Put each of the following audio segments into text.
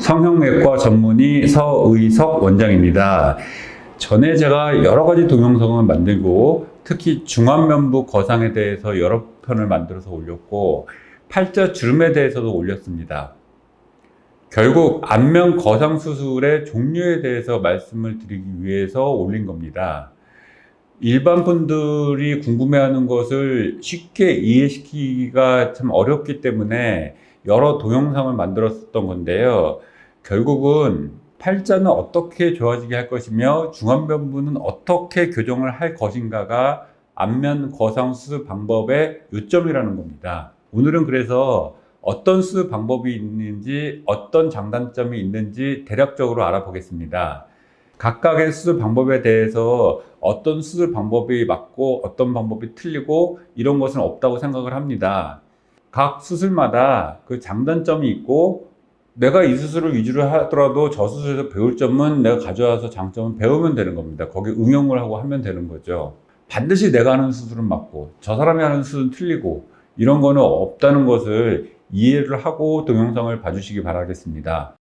성형외과 전문의 서의석 원장입니다. 전에 제가 여러 가지 동영상을 만들고 특히 중안면부 거상에 대해서 여러 편을 만들어서 올렸고 팔자 주름에 대해서도 올렸습니다. 결국 안면 거상 수술의 종류에 대해서 말씀을 드리기 위해서 올린 겁니다. 일반 분들이 궁금해하는 것을 쉽게 이해시키기가 참 어렵기 때문에 여러 동영상을 만들었었던 건데요. 결국은 팔자는 어떻게 좋아지게 할 것이며 중안면부는 어떻게 교정을 할 것인가가 안면 거상 수술 방법의 요점이라는 겁니다. 오늘은 그래서 어떤 수술 방법이 있는지 어떤 장단점이 있는지 대략적으로 알아보겠습니다. 각각의 수술 방법에 대해서 어떤 수술 방법이 맞고 어떤 방법이 틀리고 이런 것은 없다고 생각을 합니다. 각 수술마다 그 장단점이 있고 내가 이 수술을 위주로 하더라도 저 수술에서 배울 점은 내가 가져와서 장점은 배우면 되는 겁니다. 거기 응용을 하고 하면 되는 거죠. 반드시 내가 하는 수술은 맞고 저 사람이 하는 수술은 틀리고 이런 거는 없다는 것을 이해를 하고 동영상을 봐주시기 바라겠습니다.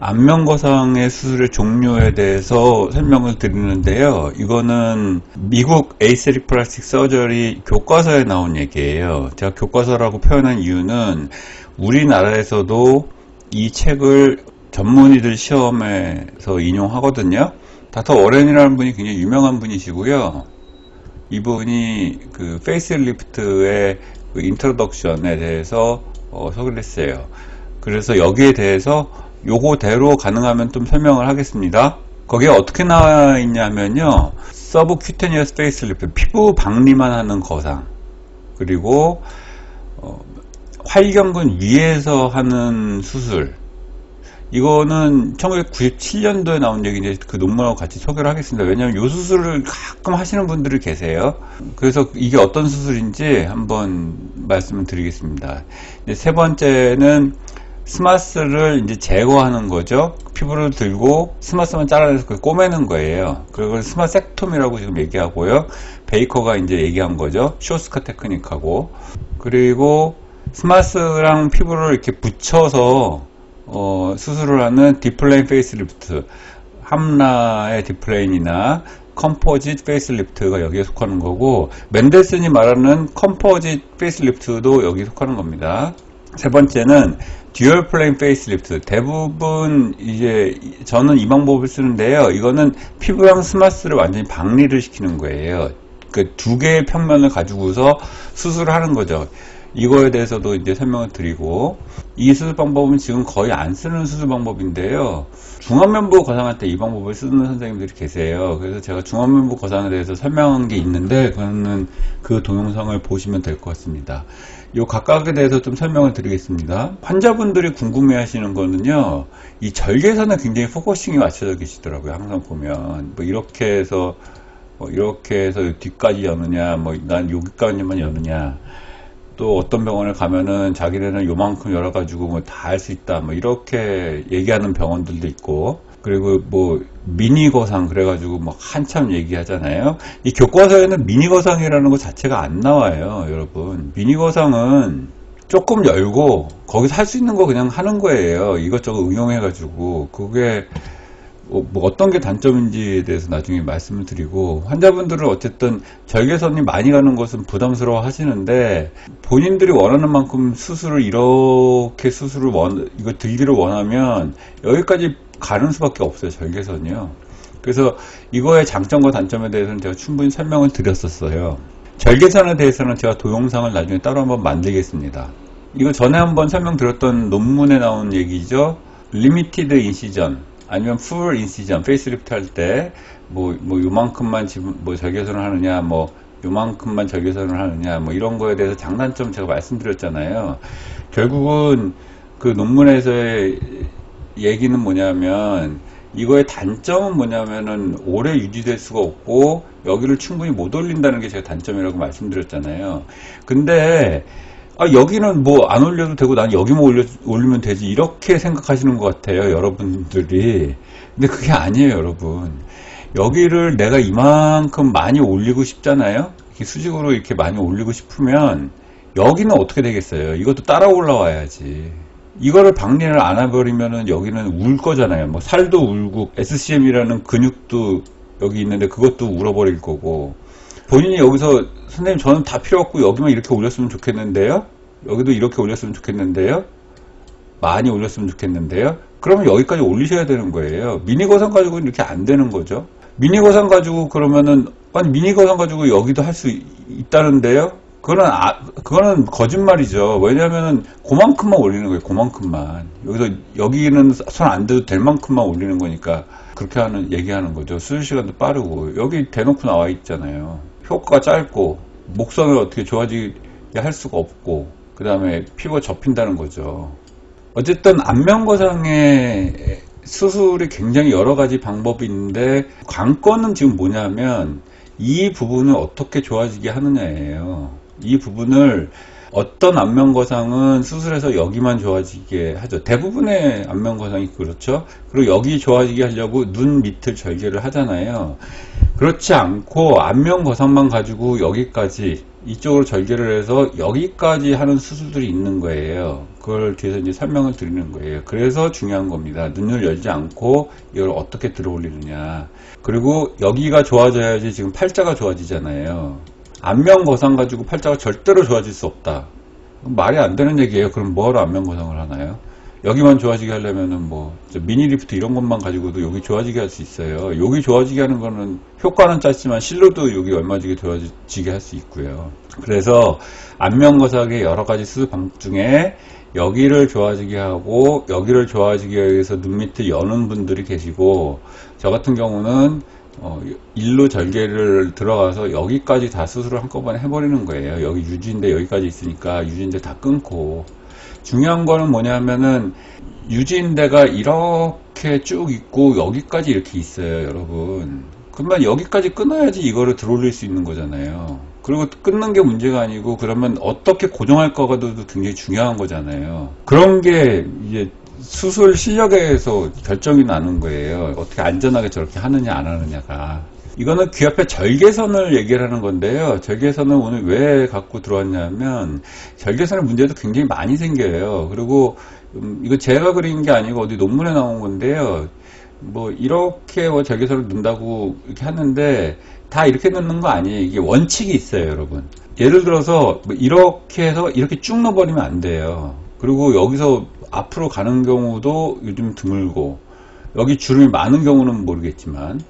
안면거상의 수술의 종류에 대해서 설명을 드리는데요. 이거는 미국 에이세릭 플라스틱 서저리 교과서에 나온 얘기예요. 제가 교과서라고 표현한 이유는 우리나라에서도 이 책을 전문의들 시험에서 인용하거든요. 다터 워렌이라는 분이 굉장히 유명한 분이시고요. 이분이 그 페이스리프트의 그 인트로덕션에 대해서 어, 소개를 했어요. 그래서 여기에 대해서 요거대로 가능하면 좀 설명을 하겠습니다. 거기에 어떻게 나와 있냐면요. 서브 큐테니어스 페이스 리프트 피부 박리만 하는 거상 그리고 어, 활경근 위에서 하는 수술 이거는 1997년도에 나온 얘기인데 그 논문하고 같이 소개를 하겠습니다. 왜냐하면 이 수술을 가끔 하시는 분들이 계세요. 그래서 이게 어떤 수술인지 한번 말씀을 드리겠습니다. 세 번째는 스마스를 이제 제거하는 거죠. 피부를 들고 스마스만 잘라내서 그 꼬매는 거예요. 그걸 스마섹톰이라고 지금 얘기하고요. 베이커가 이제 얘기한 거죠. 쇼스카 테크닉하고. 그리고 스마스랑 피부를 이렇게 붙여서 어, 수술을 하는 디플레인 페이스리프트, 함라의 디플레인이나 컴포짓 페이스리프트가 여기에 속하는 거고 맨델슨이 말하는 컴포짓 페이스리프트도 여기에 속하는 겁니다. 세 번째는 듀얼 플레인 페이스리프트. 대부분 이제 저는 이 방법을 쓰는데요. 이거는 피부랑 스마스를 완전히 박리를 시키는 거예요. 그두 개의 평면을 가지고서 수술을 하는 거죠. 이거에 대해서도 이제 설명을 드리고 이 수술 방법은 지금 거의 안 쓰는 수술 방법인데요. 중안면부 거상할 때 이 방법을 쓰는 선생님들이 계세요. 그래서 제가 중안면부 거상에 대해서 설명한 게 있는데 그거는 그 동영상을 보시면 될 것 같습니다 요 각각에 대해서 좀 설명을 드리겠습니다. 환자분들이 궁금해 하시는 거는요 이 절개선에 굉장히 포커싱이 맞춰져 계시더라고요 항상 보면. 뭐 이렇게 해서 뭐 이렇게 해서 뒤까지 여느냐 뭐 난 여기까지만 여느냐. 또 어떤 병원에 가면은 자기네는 요만큼 열어가지고 뭐 다 할 수 있다 뭐 이렇게 얘기하는 병원들도 있고. 그리고 뭐 미니 거상 그래가지고 뭐 한참 얘기하잖아요. 이 교과서에는 미니 거상이라는 것 자체가 안 나와요 여러분. 미니 거상은 조금 열고 거기서 할 수 있는 거 그냥 하는 거예요. 이것저것 응용해가지고. 그게 어, 뭐 어떤 게 단점인지에 대해서 나중에 말씀을 드리고. 환자분들은 어쨌든 절개선이 많이 가는 것은 부담스러워 하시는데 본인들이 원하는 만큼 수술을 이렇게 수술을 원 이거 들기를 원하면 여기까지 가는 수밖에 없어요 절개선이요. 그래서 이거의 장점과 단점에 대해서는 제가 충분히 설명을 드렸었어요. 절개선에 대해서는 제가 동영상을 나중에 따로 한번 만들겠습니다. 이거 전에 한번 설명드렸던 논문에 나온 얘기죠? 리미티드 인시전 아니면 풀 인시전 페이스리프트 할 때 뭐 뭐 요만큼만 지금 뭐 절개선을 하느냐 뭐 요만큼만 절개선을 하느냐 뭐 이런 거에 대해서 장단점 제가 말씀드렸잖아요. 결국은 그 논문에서의 얘기는 뭐냐면 이거의 단점은 뭐냐면은 오래 유지될 수가 없고 여기를 충분히 못 올린다는 게 제가 단점이라고 말씀드렸잖아요. 근데 아, 여기는 뭐 안 올려도 되고 난 여기만 올려, 올리면 되지 이렇게 생각하시는 것 같아요 여러분들이. 근데 그게 아니에요 여러분. 여기를 내가 이만큼 많이 올리고 싶잖아요? 이렇게 수직으로 이렇게 많이 올리고 싶으면 여기는 어떻게 되겠어요? 이것도 따라 올라와야지 이거를 박리를 안 해버리면은 여기는 울 거잖아요. 뭐 살도 울고 SCM이라는 근육도 여기 있는데 그것도 울어버릴 거고 본인이 여기서 선생님 저는 다 필요 없고 여기만 이렇게 올렸으면 좋겠는데요. 여기도 이렇게 올렸으면 좋겠는데요. 많이 올렸으면 좋겠는데요. 그러면 여기까지 올리셔야 되는 거예요. 미니 거상 가지고는 이렇게 안 되는 거죠. 미니 거상 가지고 그러면은 아니 미니 거상 가지고 여기도 할 수 있다는데요. 그거는 아, 그거는 거짓말이죠. 왜냐면은 그만큼만 올리는 거예요. 그만큼만. 여기서 여기는 손 안 대도 될 만큼만 올리는 거니까 그렇게 하는 얘기하는 거죠. 수술 시간도 빠르고 여기 대놓고 나와 있잖아요. 효과가 짧고 목선을 어떻게 좋아지게 할 수가 없고 그 다음에 피부가 접힌다는 거죠. 어쨌든 안면거상의 수술이 굉장히 여러 가지 방법이 있는데 관건은 지금 뭐냐면 이 부분을 어떻게 좋아지게 하느냐예요. 이 부분을 어떤 안면거상은 수술해서 여기만 좋아지게 하죠. 대부분의 안면거상이 그렇죠. 그리고 여기 좋아지게 하려고 눈 밑을 절개를 하잖아요. 그렇지 않고 안면거상만 가지고 여기까지 이쪽으로 절개를 해서 여기까지 하는 수술들이 있는 거예요. 그걸 뒤에서 이제 설명을 드리는 거예요. 그래서 중요한 겁니다. 눈을 열지 않고 이걸 어떻게 들어 올리느냐. 그리고 여기가 좋아져야지 지금 팔자가 좋아지잖아요. 안면 거상 가지고 팔자가 절대로 좋아질 수 없다. 말이 안 되는 얘기예요. 그럼 뭐하러 안면 거상을 하나요? 여기만 좋아지게 하려면은 뭐 미니 리프트 이런 것만 가지고도 여기 좋아지게 할 수 있어요. 여기 좋아지게 하는 거는 효과는 짧지만 실로도 여기 얼마지게 좋아지게 할 수 있고요. 그래서 안면거상의 여러 가지 수술 방법 중에 여기를 좋아지게 하고 여기를 좋아지게 위해서 눈 밑을 여는 분들이 계시고 저 같은 경우는 어, 일로 절개를 들어가서 여기까지 다 수술을 한꺼번에 해버리는 거예요. 여기 유지인데 여기까지 있으니까 유지인데 다 끊고. 중요한 거는 뭐냐면은 유지인대가 이렇게 쭉 있고 여기까지 이렇게 있어요 여러분. 그러면 여기까지 끊어야지 이거를 들어올릴 수 있는 거잖아요. 그리고 끊는 게 문제가 아니고 그러면 어떻게 고정할 거가 도 굉장히 중요한 거잖아요. 그런 게 이제 수술 실력에서 결정이 나는 거예요 어떻게 안전하게 저렇게 하느냐 안 하느냐가 이거는 귀 앞에 절개선을 얘기를 하는 건데요. 절개선은 오늘 왜 갖고 들어왔냐면 절개선의 문제도 굉장히 많이 생겨요. 그리고 음, 이거 제가 그린 게 아니고 어디 논문에 나온 건데요. 뭐 이렇게 뭐 절개선을 넣는다고 이렇게 하는데 다 이렇게 넣는 거 아니에요. 이게 원칙이 있어요, 여러분. 예를 들어서 뭐 이렇게 해서 이렇게 쭉 넣어버리면 안 돼요. 그리고 여기서 앞으로 가는 경우도 요즘 드물고 여기 주름이 많은 경우는 모르겠지만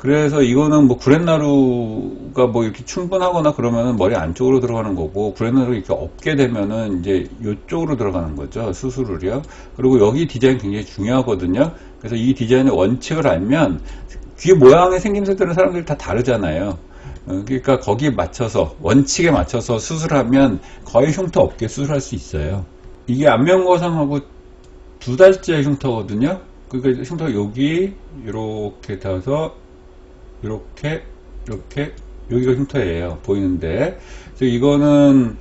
그래서 이거는 뭐 구렛나루가 뭐 이렇게 충분하거나 그러면은 머리 안쪽으로 들어가는 거고 구렛나루 이렇게 없게 되면은 이제 이쪽으로 들어가는 거죠 수술을요. 그리고 여기 디자인 굉장히 중요하거든요. 그래서 이 디자인의 원칙을 알면 귀 모양의 생김새 들은 사람들이 다 다르잖아요. 어, 그러니까 거기에 맞춰서 원칙에 맞춰서 수술하면 거의 흉터 없게 수술할 수 있어요 이게 안면거상하고 두 달째 흉터거든요. 그러니까 흉터가 여기 이렇게 닿아서 이렇게 이렇게 여기가 흉터예요. 보이는데. 이거는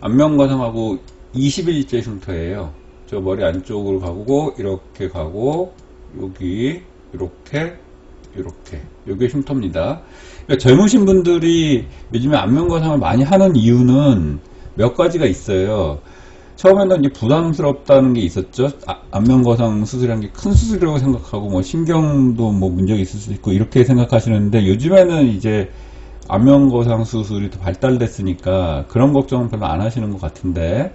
안면과상하고 20일째 흉터예요. 저 머리 안쪽으로 가고 이렇게 가고 여기 이렇게 이렇게. 여기 흉터입니다. 그러니까 젊으신 분들이 요즘에 안면과상을 많이 하는 이유는 몇 가지가 있어요 처음에는 이제 부담스럽다는 게 있었죠. 아, 안면거상 수술이라는 게 큰 수술이라고 생각하고 뭐 신경도 뭐 문제가 있을 수 있고 이렇게 생각하시는데 요즘에는 이제 안면거상 수술이 더 발달됐으니까 그런 걱정은 별로 안 하시는 것 같은데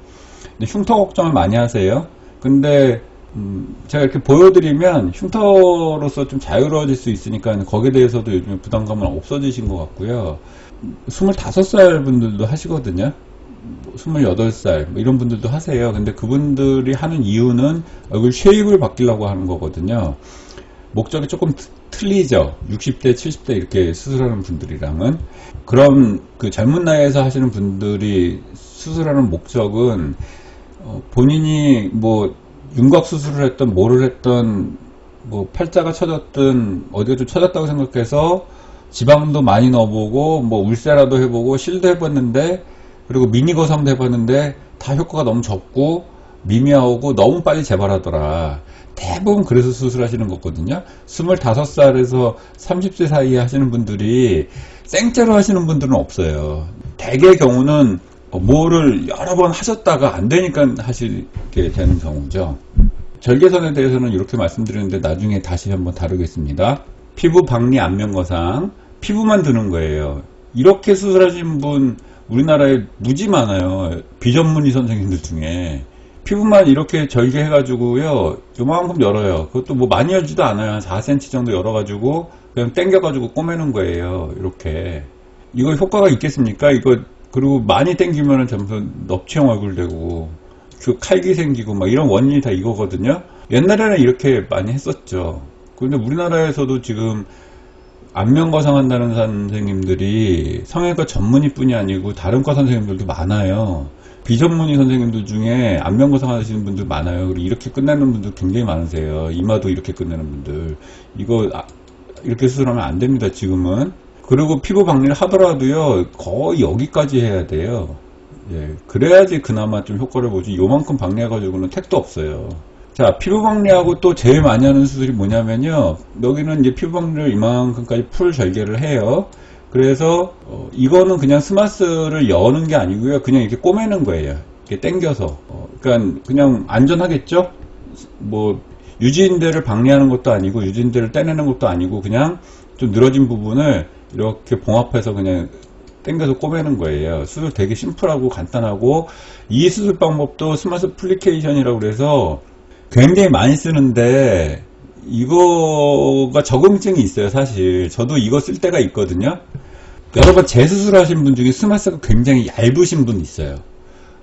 흉터 걱정을 많이 하세요. 근데 음, 제가 이렇게 보여드리면 흉터로서 좀 자유로워질 수 있으니까 거기에 대해서도 요즘에 부담감은 없어지신 것 같고요. 25살 분들도 하시거든요. 28살 뭐 이런 분들도 하세요. 근데 그분들이 하는 이유는 얼굴 쉐입을 바뀌려고 하는 거거든요. 목적이 조금 틀리죠. 60대, 70대 이렇게 수술하는 분들이랑은 그럼 그 젊은 나이에서 하시는 분들이 수술하는 목적은 어 본인이 뭐 윤곽 수술을 했던 뭐를 했던 뭐 팔자가 쳐졌든 어디가 좀 쳐졌다고 생각해서 지방도 많이 넣어보고 뭐 울세라도 해보고 실도 해봤는데 그리고 미니 거 상도 해봤는데 다 효과가 너무 적고 미미하고 너무 빨리 재발하더라. 대부분 그래서 수술하시는 거거든요. 25살에서 30세 사이에 하시는 분들이 생째로 하시는 분들은 없어요. 대개 경우는 어, 뭐를 여러 번 하셨다가 안 되니까 하시게 되는 경우죠. 절개선에 대해서는 이렇게 말씀드렸는데 나중에 다시 한번 다루겠습니다. 피부 박리 안면 거상 피부만 드는 거예요. 이렇게 수술하신 분 우리나라에 무지 많아요. 비전문의 선생님들 중에 피부만 이렇게 절개 해가지고요 요만큼 열어요. 그것도 뭐 많이 열지도 않아요. 한 4cm 정도 열어가지고 그냥 당겨가지고 꼬매는 거예요. 이렇게 이거 효과가 있겠습니까? 이거 그리고 많이 당기면은 전부 넙치형 얼굴 되고 그 칼기 생기고 막 이런 원인이 다 이거거든요. 옛날에는 이렇게 많이 했었죠. 근데 우리나라에서도 지금 안면거상 한다는 선생님들이 성형외과 전문의 뿐이 아니고 다른 과 선생님들도 많아요. 비전문의 선생님들 중에 안면거상 하시는 분들 많아요. 그리고 이렇게 끝내는 분들 굉장히 많으세요. 이마도 이렇게 끝내는 분들. 이거 아, 이렇게 수술하면 안 됩니다, 지금은. 그리고 피부 박리를 하더라도요, 거의 여기까지 해야 돼요. 예, 그래야지 그나마 좀 효과를 보지. 요만큼 박리해가지고는 택도 없어요. 자, 피부 박리하고 또 제일 많이 하는 수술이 뭐냐면요. 여기는 이제 피부 박리를 이만큼까지 풀 절개를 해요. 그래서 어, 이거는 그냥 스마스를 여는 게 아니고요. 그냥 이렇게 꼬매는 거예요. 이렇게 당겨서. 어, 그러니까 그냥 안전하겠죠? 뭐 유지인대를 박리하는 것도 아니고 유지인대를 떼내는 것도 아니고 그냥 좀 늘어진 부분을 이렇게 봉합해서 그냥 당겨서 꼬매는 거예요. 수술 되게 심플하고 간단하고 이 수술 방법도 스마스 플리케이션이라고 그래서 굉장히 많이 쓰는데 이거가 적응증이 있어요 사실. 저도 이거 쓸 때가 있거든요. 여러 번 재수술 하신 분 중에 스마스가 굉장히 얇으신 분 있어요.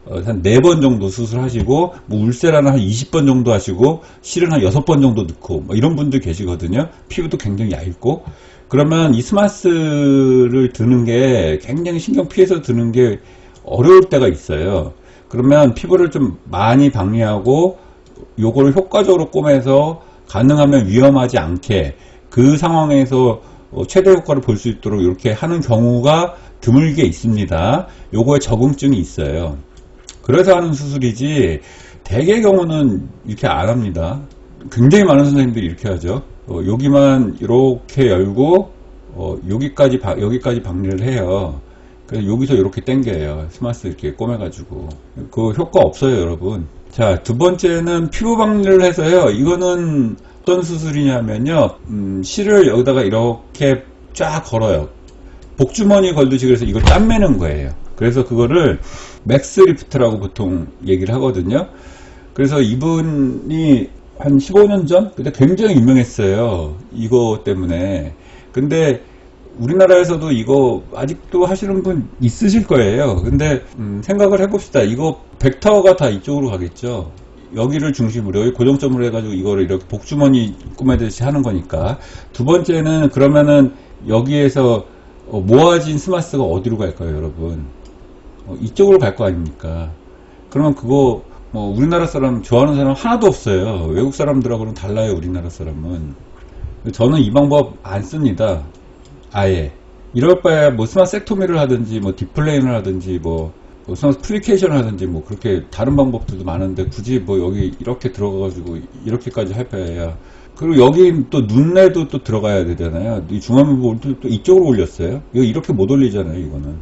어, 한 4번 정도 수술하시고 뭐 울세라는 한 20번 정도 하시고 실은 한 6번 정도 넣고 뭐 이런 분들 계시거든요. 피부도 굉장히 얇고. 그러면 이 스마스를 드는 게 굉장히 신경 피해서 드는 게 어려울 때가 있어요. 그러면 피부를 좀 많이 박리하고 요거를 효과적으로 꼬매서 가능하면 위험하지 않게 그 상황에서 어, 최대 효과를 볼 수 있도록 이렇게 하는 경우가 드물게 있습니다. 요거에 적응증이 있어요. 그래서 하는 수술이지 대개 경우는 이렇게 안 합니다. 굉장히 많은 선생님들이 이렇게 하죠. 어, 여기만 이렇게 열고 어, 여기까지 박- 여기까지 박리를 해요. 그래서 여기서 이렇게 당겨요. 스마스 이렇게 꼬매가지고 그 효과 없어요, 여러분. 자, 두 번째는 피부 박리를 해서요. 이거는 어떤 수술이냐면요. 음, 실을 여기다가 이렇게 쫙 걸어요. 복주머니 걸듯이 그래서 이걸 짠매는 거예요. 그래서 그거를 맥스 리프트라고 보통 얘기를 하거든요. 그래서 이분이 한 15년 전? 그때 굉장히 유명했어요. 이거 때문에. 근데 우리나라에서도 이거 아직도 하시는 분 있으실 거예요. 근데 음, 생각을 해봅시다. 이거 벡터가 다 이쪽으로 가겠죠. 여기를 중심으로 여기 고정점으로 해가지고 이거를 이렇게 복주머니 꾸매듯이 하는 거니까 두 번째는 그러면은 여기에서 어, 모아진 스마스가 어디로 갈까요, 여러분? 어, 이쪽으로 갈 거 아닙니까? 그러면 그거 뭐 우리나라 사람 좋아하는 사람 하나도 없어요. 외국 사람들하고는 달라요, 우리나라 사람은. 저는 이 방법 안 씁니다. 아예. 이럴 바에 뭐 스마섹토미를 하든지 뭐 디플레인을 하든지 뭐, 뭐 스마스 플리케이션을 하든지 뭐 그렇게 다른 방법들도 많은데 굳이 뭐 여기 이렇게 들어가가지고 이렇게까지 할 바에야 그리고 여기 또 눈에도 또 들어가야 되잖아요. 이 또, 또 이쪽으로 올렸어요. 이거 이렇게 못 올리잖아요, 이거는.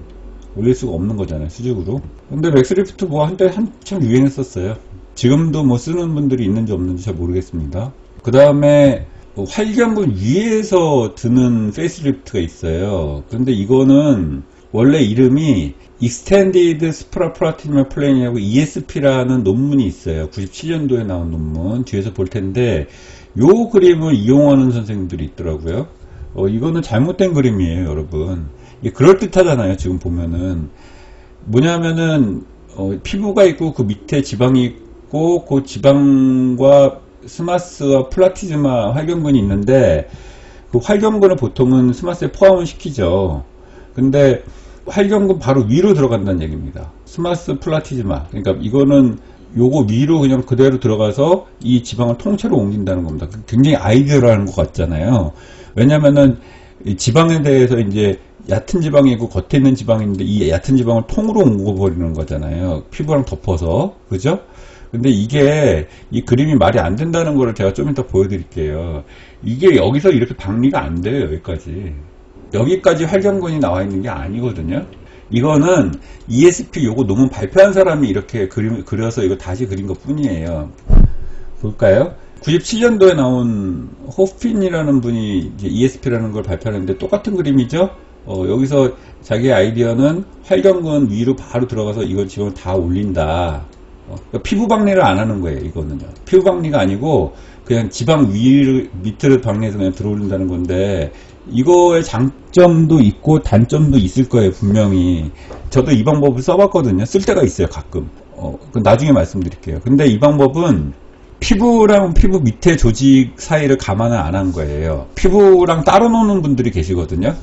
올릴 수가 없는 거잖아요, 수직으로. 근데 맥스리프트 뭐 한때 한참 유행했었어요. 지금도 뭐 쓰는 분들이 있는지 없는지 잘 모르겠습니다. 그 다음에 뭐 활경근 위에서 드는 페이스리프트가 있어요. 근데 이거는 원래 이름이 Extended Supraparietal Plane이라고 ESP라는 논문이 있어요. 97년도에 나온 논문. 뒤에서 볼 텐데 요 그림을 이용하는 선생님들이 있더라고요. 어, 이거는 잘못된 그림이에요, 여러분. 이게 그럴듯하잖아요, 지금 보면은. 뭐냐면은, 어, 피부가 있고 그 밑에 지방이 있고 그 지방과 스마스와 플라티즈마 활경근이 있는데 그 활경근을 보통은 스마스에 포함을 시키죠. 근데 활경근 바로 위로 들어간다는 얘기입니다. 스마스 플라티즈마. 그러니까 이거는 요거 위로 그냥 그대로 들어가서 이 지방을 통째로 옮긴다는 겁니다. 굉장히 아이디어라는 것 같잖아요. 왜냐면은 이 지방에 대해서 이제 얕은 지방이 있고 겉에 있는 지방이 있는데 이 얕은 지방을 통으로 옮겨버리는 거잖아요. 피부랑 덮어서. 그죠? 근데 이게 이 그림이 말이 안 된다는 거를 제가 좀 이따 보여드릴게요. 이게 여기서 이렇게 박리가 안 돼요. 여기까지. 여기까지 활경근이 나와 있는 게 아니거든요. 이거는 ESP 요거 논문 발표한 사람이 이렇게 그림, 그려서 이거 다시 그린 것 뿐이에요. 볼까요? 97년도에 나온 호핀이라는 분이 ESP라는 걸 발표하는데 똑같은 그림이죠? 어, 여기서 자기 아이디어는 활경근 위로 바로 들어가서 이걸 지금 다 올린다. 어, 그러니까 피부 박리를 안 하는 거예요, 이거는요. 피부 박리가 아니고 그냥 지방 위 밑으로 박리해서 그냥 들어올린다는 건데 이거의 장점도 있고 단점도 있을 거예요, 분명히. 저도 이 방법을 써봤거든요. 쓸 때가 있어요, 가끔. 어, 그 나중에 말씀드릴게요. 근데 이 방법은 피부랑 피부 밑에 조직 사이를 감안을 안 한 거예요. 피부랑 따로 노는 분들이 계시거든요.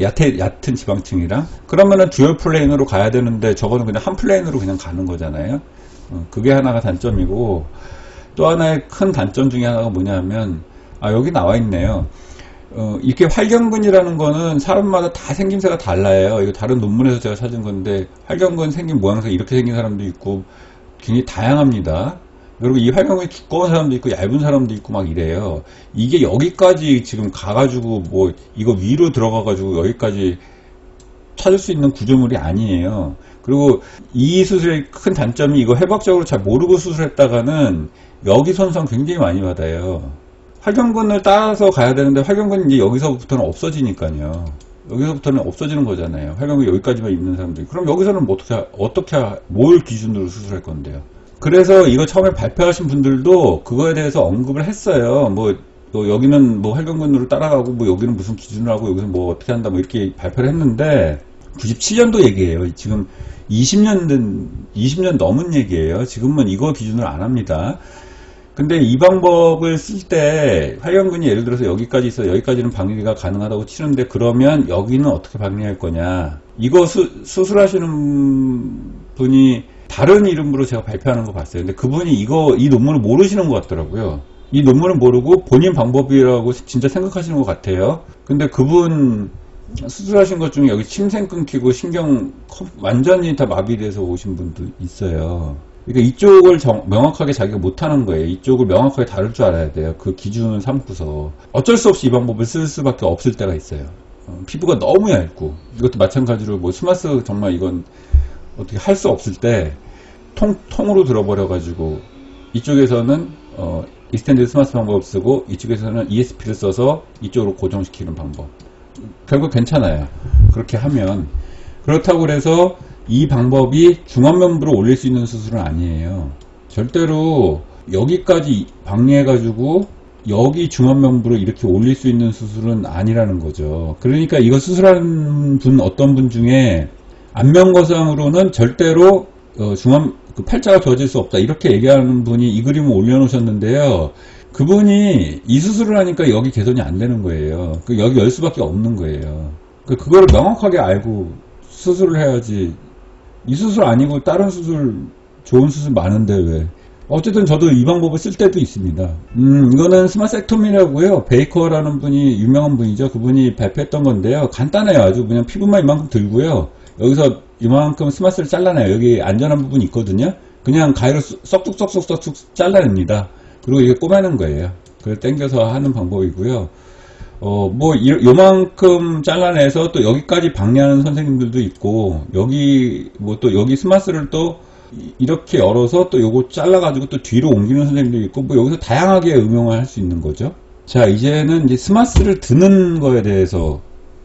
얕은, 얕은 지방층이랑. 그러면은 듀얼 플레인으로 가야 되는데 저거는 그냥 한 플레인으로 그냥 가는 거잖아요. 어, 그게 하나가 단점이고 또 하나의 큰 단점 중에 하나가 뭐냐면 아 여기 나와 있네요. 어, 이렇게 활경근이라는 거는 사람마다 다 생김새가 달라요. 이거 다른 논문에서 제가 찾은 건데 활경근 생긴 모양새가 이렇게 생긴 사람도 있고 굉장히 다양합니다. 그리고 이 활경근이 두꺼운 사람도 있고 얇은 사람도 있고 막 이래요. 이게 여기까지 지금 가가지고 뭐 이거 위로 들어가가지고 여기까지 찾을 수 있는 구조물이 아니에요. 그리고 이 수술의 큰 단점이 이거 해박적으로 잘 모르고 수술했다가는 여기 손상 굉장히 많이 받아요. 활경근을 따라서 가야 되는데 활경근이 이제 여기서부터는 없어지니까요. 여기서부터는 없어지는 거잖아요. 활경근 여기까지만 입는 사람들이. 그럼 여기서는 뭐 어떻게, 어떻게, 뭘 기준으로 수술할 건데요? 그래서 이거 처음에 발표하신 분들도 그거에 대해서 언급을 했어요. 뭐, 뭐 여기는 뭐 활경근으로 따라가고 뭐 여기는 무슨 기준으로 하고 여기서 뭐 어떻게 한다 뭐 이렇게 발표를 했는데 97년도 얘기예요. 지금 20년 된 20년 넘은 얘기예요. 지금은 이거 기준으로 안 합니다. 근데 이 방법을 쓸 때 활경근이 예를 들어서 여기까지 있어 여기까지는 방리가 가능하다고 치는데 그러면 여기는 어떻게 방리할 거냐 이거 수, 수술하시는 분이 다른 이름으로 제가 발표하는 거 봤어요 근데 그분이 이거 이 논문을 모르시는 것 같더라고요 이 논문을 모르고 본인 방법이라고 진짜 생각하시는 것 같아요 근데 그분 수술하신 것 중에 여기 침생 끊기고 신경 완전히 다 마비돼서 오신 분도 있어요 그러니까 이쪽을 정- 명확하게 자기가 못하는 거예요. 이쪽을 명확하게 다룰 줄 알아야 돼요. 그 기준을 삼고서. 어쩔 수 없이 이 방법을 쓸 수밖에 없을 때가 있어요. 어, 피부가 너무 얇고, 이것도 마찬가지로 뭐 스마스 정말 이건 어떻게 할 수 없을 때 통, 통으로 들어버려가지고 이쪽에서는 어, 익스텐드 스마스 방법을 쓰고 이쪽에서는 ESP를 써서 이쪽으로 고정시키는 방법. 결국 괜찮아요. 그렇게 하면. 그렇다고 그래서 이 방법이 중안면부로 올릴 수 있는 수술은 아니에요. 절대로 여기까지 방리해가지고 여기 중안면부로 이렇게 올릴 수 있는 수술은 아니라는 거죠. 그러니까 이거 수술한 분 어떤 분 중에 안면거상으로는 절대로 어, 중안 그 팔자가 좋아질 수 없다 이렇게 얘기하는 분이 이 그림을 올려놓으셨는데요. 그분이 이 수술을 하니까 여기 개선이 안 되는 거예요. 그 여기 열 수밖에 없는 거예요. 그 그거를 명확하게 알고 수술을 해야지. 이 수술 아니고 다른 수술 좋은 수술 많은데 왜? 어쨌든 저도 이 방법을 쓸 때도 있습니다. 음 이거는 스마섹토미라고요. 베이커라는 분이 유명한 분이죠. 그분이 발표했던 건데요. 간단해요. 아주 그냥 피부만 이만큼 들고요. 여기서 이만큼 스마스를 잘라내요. 여기 안전한 부분이 있거든요. 그냥 가위로 쏙쏙쏙쏙쏙 잘라냅니다 그리고 이게 꼬매는 거예요 그걸 당겨서 하는 방법이고요 어, 뭐, 이- 요만큼 잘라내서 또 여기까지 방리하는 선생님들도 있고, 여기, 뭐 또 여기 스마스를 또 이- 이렇게 열어서 또 요거 잘라가지고 또 뒤로 옮기는 선생님도 있고, 뭐 여기서 다양하게 응용을 할 수 있는 거죠. 자, 이제는 이제 스마스를 드는 거에 대해서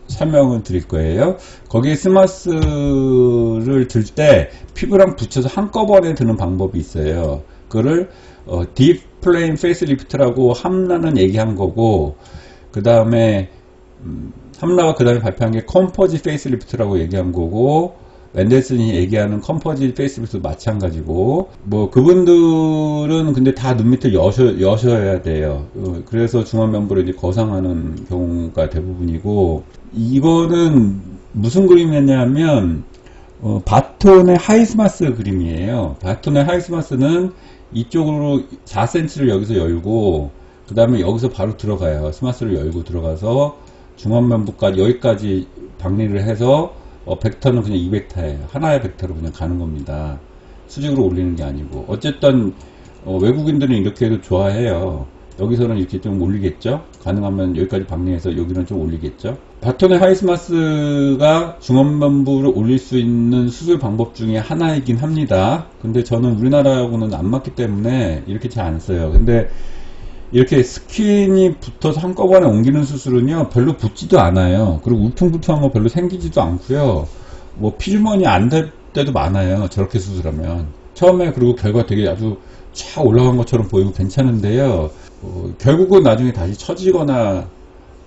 설명을 드릴 거예요. 거기에 스마스를 들 때 피부랑 붙여서 한꺼번에 드는 방법이 있어요. 그거를 어, 딥 플레인 페이스리프트라고 함나는 얘기한 거고, 그 다음에 함라가 그 다음에 발표한 게 컴포지 페이스리프트라고 얘기한 거고 웬델슨이 얘기하는 컴포지 페이스리프트도 마찬가지고 뭐 그분들은 근데 다 눈 밑을 여셔, 여셔야 돼요. 어, 그래서 중안면부를 이제 거상하는 경우가 대부분이고 이거는 무슨 그림이냐면 어, 바톤의 하이스마스 그림이에요. 바톤의 하이스마스는 이쪽으로 4cm를 여기서 열고 그 다음에 여기서 바로 들어가요. 스마스를 열고 들어가서 중앙면부까지 여기까지 방리를 해서 어, 벡터는 그냥 2벡터예요. 하나의 벡터로 그냥 가는 겁니다. 수직으로 올리는 게 아니고 어쨌든 어, 외국인들은 이렇게 해도 좋아해요. 여기서는 이렇게 좀 올리겠죠. 가능하면 여기까지 방리해서 여기는 좀 올리겠죠. 바톤의 하이스마스가 중원면부를 올릴 수 있는 수술 방법 중에 하나이긴 합니다. 근데 저는 우리나라하고는 안 맞기 때문에 이렇게 잘 안 써요. 근데 이렇게 스킨이 붙어서 한꺼번에 옮기는 수술은요 별로 붙지도 않아요 그리고 울퉁불퉁한 거 별로 생기지도 않고요 뭐 필먼이 안될 때도 많아요 저렇게 수술하면 처음에 그리고 결과 되게 아주 쫙 올라간 것처럼 보이고 괜찮은데요 어, 결국은 나중에 다시 처지거나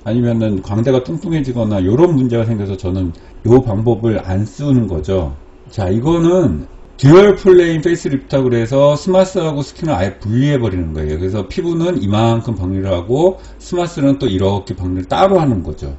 아니면은 광대가 뚱뚱해지거나 이런 문제가 생겨서 저는 이 방법을 안 쓰는 거죠 자 이거는 듀얼 플레인 페이스리프트라고 그래서 스마스하고 스킨을 아예 분리해 버리는 거예요. 그래서 피부는 이만큼 방리를 하고 스마스는 또 이렇게 방리를 따로 하는 거죠.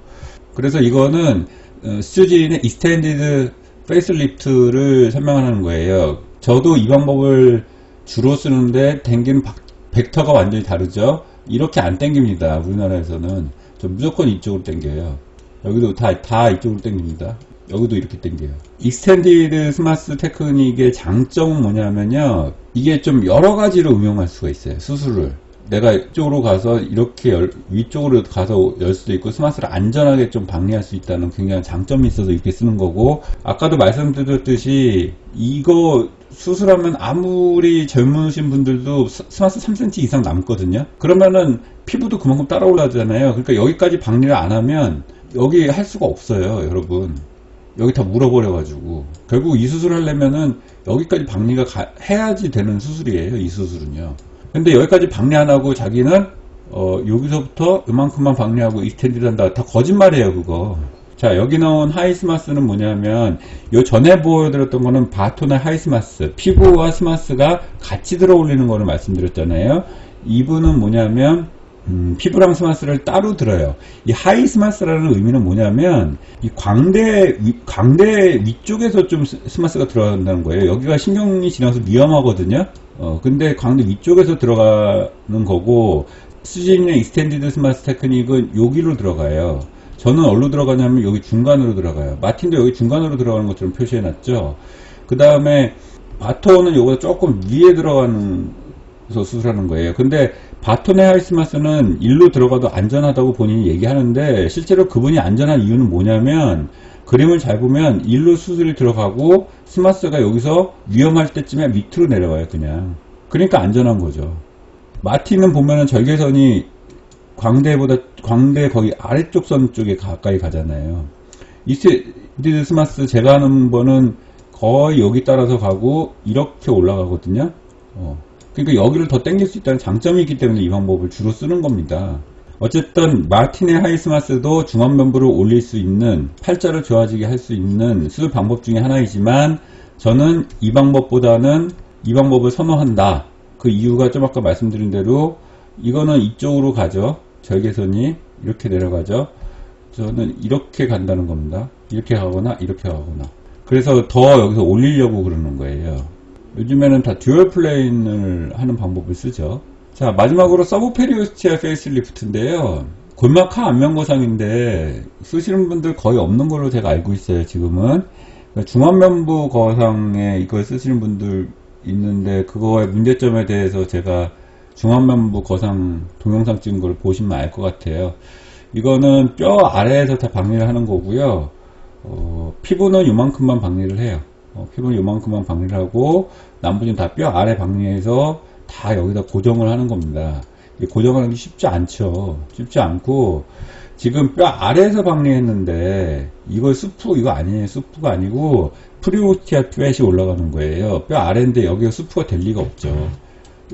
그래서 이거는 어, 스튜디인의 이스텐디드 페이스리프트를 설명하는 거예요. 저도 이 방법을 주로 쓰는데 땡기는 박- 벡터가 완전히 다르죠. 이렇게 안 땡깁니다. 우리나라에서는 저 무조건 이쪽으로 땡겨요. 여기도 다, 다 이쪽으로 땡깁니다. 여기도 이렇게 땡겨요. 익스텐디드 스마스 테크닉의 장점은 뭐냐면요. 이게 좀 여러 가지로 응용할 수가 있어요. 수술을. 내가 이쪽으로 가서 이렇게 열- 위쪽으로 가서 열 수도 있고 스마스를 안전하게 좀 방리할 수 있다는 굉장히 장점이 있어서 이렇게 쓰는 거고 아까도 말씀드렸듯이 이거 수술하면 아무리 젊으신 분들도 스- 스마스 3cm 이상 남거든요. 그러면은 피부도 그만큼 따라 올라가잖아요. 그러니까 여기까지 방리를 안 하면 여기 할 수가 없어요, 여러분. 여기 다 물어버려 가지고 결국 이 수술을 하려면은 여기까지 방리가 가- 해야지 되는 수술이에요 이 수술은요 근데 여기까지 방리 안 하고 자기는 어 여기서부터 이만큼만 방리하고 이스텐디를 한다. 다 거짓말이에요 그거. 자 여기 나온 하이스마스는 뭐냐면 요 전에 보여드렸던 거는 바톤의 하이스마스 피부와 스마스가 같이 들어 올리는 거를 말씀드렸잖아요. 이분은 뭐냐면 음, 피부랑 스마스를 따로 들어요. 이 하이 스마스라는 의미는 뭐냐면 이 광대 위, 광대 위쪽에서 좀 스- 스마스가 들어간다는 거예요. 여기가 신경이 지나서 위험하거든요. 어, 근데 광대 위쪽에서 들어가는 거고 수진의 익스텐디드 스마스 테크닉은 여기로 들어가요. 저는 어디로 들어가냐면 여기 중간으로 들어가요. 마틴도 여기 중간으로 들어가는 것처럼 표시해 놨죠. 그 다음에 바톤은 요거 조금 위에 들어가는 서 수술하는 거예요. 근데 바톤의 하이스마스는 일로 들어가도 안전하다고 본인이 얘기하는데 실제로 그분이 안전한 이유는 뭐냐면 그림을 잘 보면 일로 수술이 들어가고 스마스가 여기서 위험할 때쯤에 밑으로 내려와요 그냥. 그러니까 안전한 거죠. 마틴은 보면은 절개선이 광대보다 광대 거의 아래쪽 선 쪽에 가까이 가잖아요. 이스디드 스마스 제가 하는 거는 거의 여기 따라서 가고 이렇게 올라가거든요. 어. 그러니까 여기를 더 당길 수 있다는 장점이 있기 때문에 이 방법을 주로 쓰는 겁니다. 어쨌든 마틴의 하이스마스도 중앙면부를 올릴 수 있는 팔자를 좋아지게 할 수 있는 수술 방법 중에 하나이지만 저는 이 방법보다는 이 방법을 선호한다. 그 이유가 좀 아까 말씀드린 대로 이거는 이쪽으로 가죠. 절개선이 이렇게 내려가죠. 저는 이렇게 간다는 겁니다. 이렇게 가거나 이렇게 가거나. 그래서 더 여기서 올리려고 그러는 거예요. 요즘에는 다 듀얼 플레인을 하는 방법을 쓰죠. 자, 마지막으로 서브 페리오스티아 페이스리프트인데요. 골막하 안면거상인데 쓰시는 분들 거의 없는 걸로 제가 알고 있어요, 지금은. 그러니까 중안면부 거상에 이걸 쓰시는 분들 있는데 그거의 문제점에 대해서 제가 중안면부 거상 동영상 찍은 걸 보시면 알 것 같아요. 이거는 뼈 아래에서 다 방리를 하는 거고요. 어, 피부는 요만큼만 방리를 해요. 어, 피부는 요만큼만 방리를 하고 나머지는 다 뼈 아래 방리해서 다 여기다 고정을 하는 겁니다. 이 고정하는 게 쉽지 않죠. 쉽지 않고 지금 뼈 아래에서 방리했는데 이걸 수프 이거 아니에요. 수프가 아니고 프리오티아 팻이 올라가는 거예요. 뼈 아래인데 여기가 수프가 될 리가 없죠.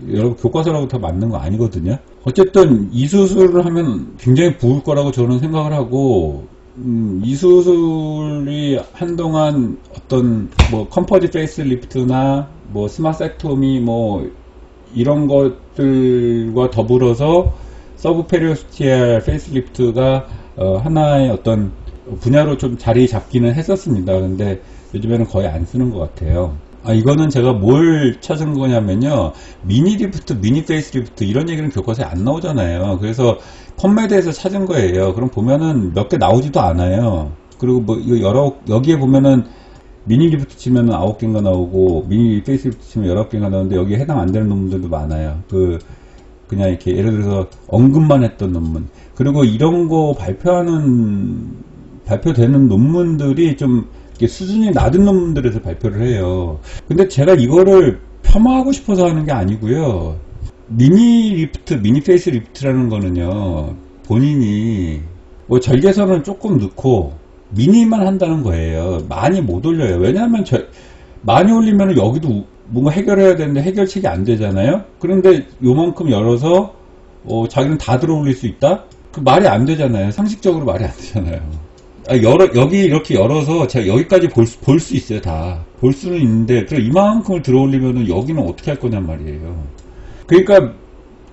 여러분 교과서라고 다 맞는 거 아니거든요. 어쨌든 이 수술을 하면 굉장히 부을 거라고 저는 생각을 하고 음, 이 수술이 한동안 어떤 뭐 컴퍼지 페이스 리프트나 뭐 스마섹토미 뭐 이런 것들과 더불어서 서브페리오스티알 페이스리프트가 어, 하나의 어떤 분야로 좀 자리 잡기는 했었습니다. 근데 요즘에는 거의 안 쓰는 것 같아요. 아, 이거는 제가 뭘 찾은 거냐면요. 미니 리프트, 미니 페이스 리프트 이런 얘기는 교과서에 안 나오잖아요. 그래서 펌메드에서 찾은 거예요. 그럼 보면은 몇 개 나오지도 않아요. 그리고 뭐 이거 여러 여기에 보면은 미니 리프트 치면은 아홉 개가 나오고 미니 페이스 리프트 치면 여러 개가 나오는데 여기에 해당 안 되는 놈들도 많아요. 그 그냥 이렇게 예를 들어서 언급만 했던 논문. 그리고 이런 거 발표하는, 발표되는 논문들이 좀 수준이 낮은 논문들에서 발표를 해요. 근데 제가 이거를 폄하하고 싶어서 하는 게 아니고요. 미니 리프트, 미니 페이스 리프트라는 거는요, 본인이 뭐 절개선을 조금 넣고 미니만 한다는 거예요. 많이 못 올려요. 왜냐하면 저, 많이 올리면 여기도 뭔가 해결해야 되는데 해결책이 안 되잖아요. 그런데 요만큼 열어서 어, 자기는 다 들어 올릴 수 있다? 그 말이 안 되잖아요. 상식적으로 말이 안 되잖아요. 아, 열어, 여기 이렇게 열어서 제가 여기까지 볼 수, 볼 수 있어요, 다. 볼 수는 있는데, 그럼 이만큼을 들어 올리면은 여기는 어떻게 할 거냔 말이에요. 그러니까,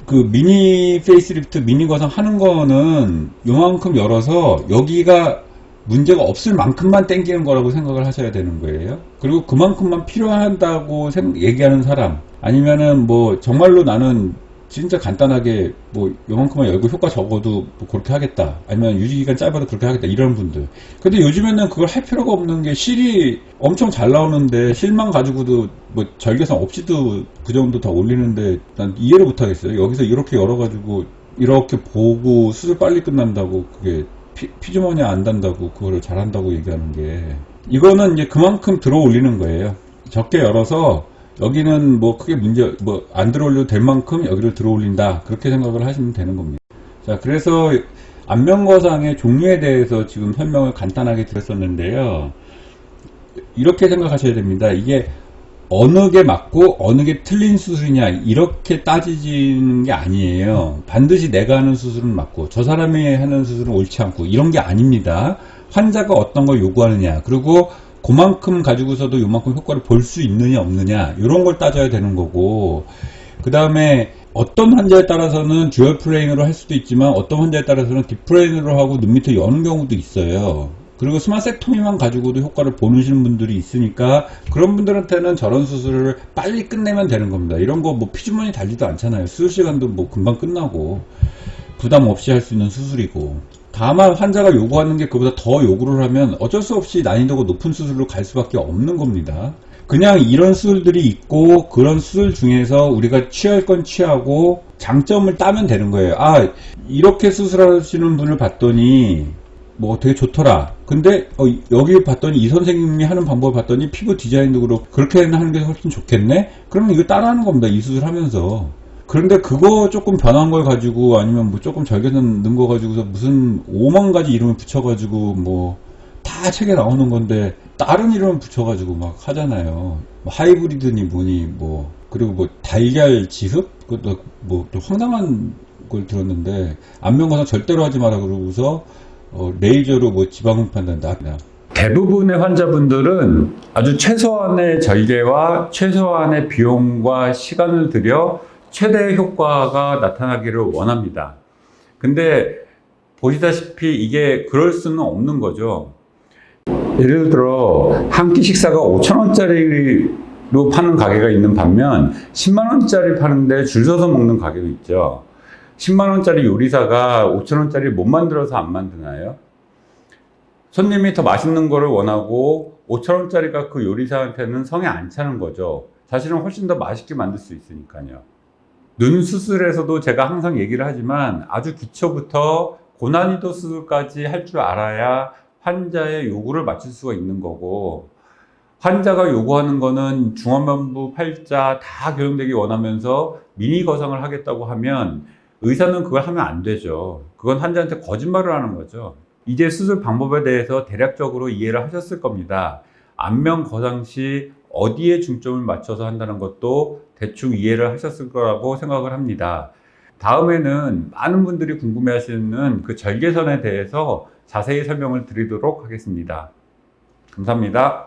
그 미니 페이스리프트, 미니 거상 하는 거는 요만큼 열어서 여기가 문제가 없을 만큼만 땡기는 거라고 생각을 하셔야 되는 거예요. 그리고 그만큼만 필요하다고 생- 얘기하는 사람, 아니면은 뭐 정말로 나는 진짜 간단하게 뭐 요만큼만 열고 효과 적어도 뭐 그렇게 하겠다. 아니면 유지기간 짧아도 그렇게 하겠다. 이런 분들. 근데 요즘에는 그걸 할 필요가 없는 게 실이 엄청 잘 나오는데 실만 가지고도 뭐 절개선 없이도 그 정도 다 올리는데 난 이해를 못 하겠어요. 여기서 이렇게 열어가지고 이렇게 보고 수술 빨리 끝난다고 그게 피, 피주머니 안 단다고 그거를 잘한다고 얘기하는 게 이거는 이제 그만큼 들어 올리는 거예요. 적게 열어서 여기는 뭐 크게 문제 뭐 안 들어올려도 될 만큼 여기를 들어 올린다 그렇게 생각을 하시면 되는 겁니다. 자 그래서 안면거상의 종류에 대해서 지금 설명을 간단하게 드렸었는데요. 이렇게 생각하셔야 됩니다. 이게 어느 게 맞고 어느 게 틀린 수술이냐 이렇게 따지는 게 아니에요. 반드시 내가 하는 수술은 맞고 저 사람이 하는 수술은 옳지 않고 이런 게 아닙니다. 환자가 어떤 걸 요구하느냐 그리고 그만큼 가지고서도 요만큼 효과를 볼 수 있느냐 없느냐 이런 걸 따져야 되는 거고 그 다음에 어떤 환자에 따라서는 듀얼 플레인으로 할 수도 있지만 어떤 환자에 따라서는 딥플레인으로 하고 눈 밑에 여는 경우도 있어요. 그리고 스마섹토미만 가지고도 효과를 보시는 분들이 있으니까 그런 분들한테는 저런 수술을 빨리 끝내면 되는 겁니다. 이런 거 뭐 피주머니 달지도 않잖아요. 수술 시간도 뭐 금방 끝나고 부담 없이 할 수 있는 수술이고 다만 환자가 요구하는 게 그보다 더 요구를 하면 어쩔 수 없이 난이도가 높은 수술로 갈 수밖에 없는 겁니다. 그냥 이런 수술들이 있고 그런 수술 중에서 우리가 취할 건 취하고 장점을 따면 되는 거예요. 아 이렇게 수술하시는 분을 봤더니 뭐 되게 좋더라. 근데 어, 여기 봤더니 이 선생님이 하는 방법을 봤더니 피부 디자인도 그렇고 그렇게 하는 게 훨씬 좋겠네. 그러면 이거 따라하는 겁니다. 이 수술하면서. 그런데 그거 조금 변한 걸 가지고 아니면 뭐 조금 절개선 넣은 거 가지고서 무슨 5만 가지 이름을 붙여가지고 뭐 다 책에 나오는 건데 다른 이름 붙여가지고 막 하잖아요. 뭐 하이브리드니 뭐니 뭐 그리고 뭐 달걀 지흡 그것도 뭐 또 황당한 걸 들었는데 안면거상 절대로 하지 마라 그러고서 어, 레이저로 뭐 지방을 판단다. 대부분의 환자분들은 아주 최소한의 절개와 최소한의 비용과 시간을 들여 최대의 효과가 나타나기를 원합니다. 근데 보시다시피 이게 그럴 수는 없는 거죠. 예를 들어 한 끼 식사가 5천 원짜리로 파는 가게가 있는 반면 10만 원짜리 파는데 줄 서서 먹는 가게도 있죠. 10만 원짜리 요리사가 5천 원짜리 못 만들어서 안 만드나요? 손님이 더 맛있는 거를 원하고 5천 원짜리가 그 요리사한테는 성에 안 차는 거죠. 사실은 훨씬 더 맛있게 만들 수 있으니까요. 눈 수술에서도 제가 항상 얘기를 하지만 아주 기초부터 고난이도 수술까지 할 줄 알아야 환자의 요구를 맞출 수가 있는 거고 환자가 요구하는 거는 중안면부 팔자 다 교정되기 원하면서 미니 거상을 하겠다고 하면 의사는 그걸 하면 안 되죠. 그건 환자한테 거짓말을 하는 거죠. 이제 수술 방법에 대해서 대략적으로 이해를 하셨을 겁니다. 안면 거상 시 어디에 중점을 맞춰서 한다는 것도 대충 이해를 하셨을 거라고 생각을 합니다. 다음에는 많은 분들이 궁금해 하시는 그 절개선에 대해서 자세히 설명을 드리도록 하겠습니다. 감사합니다.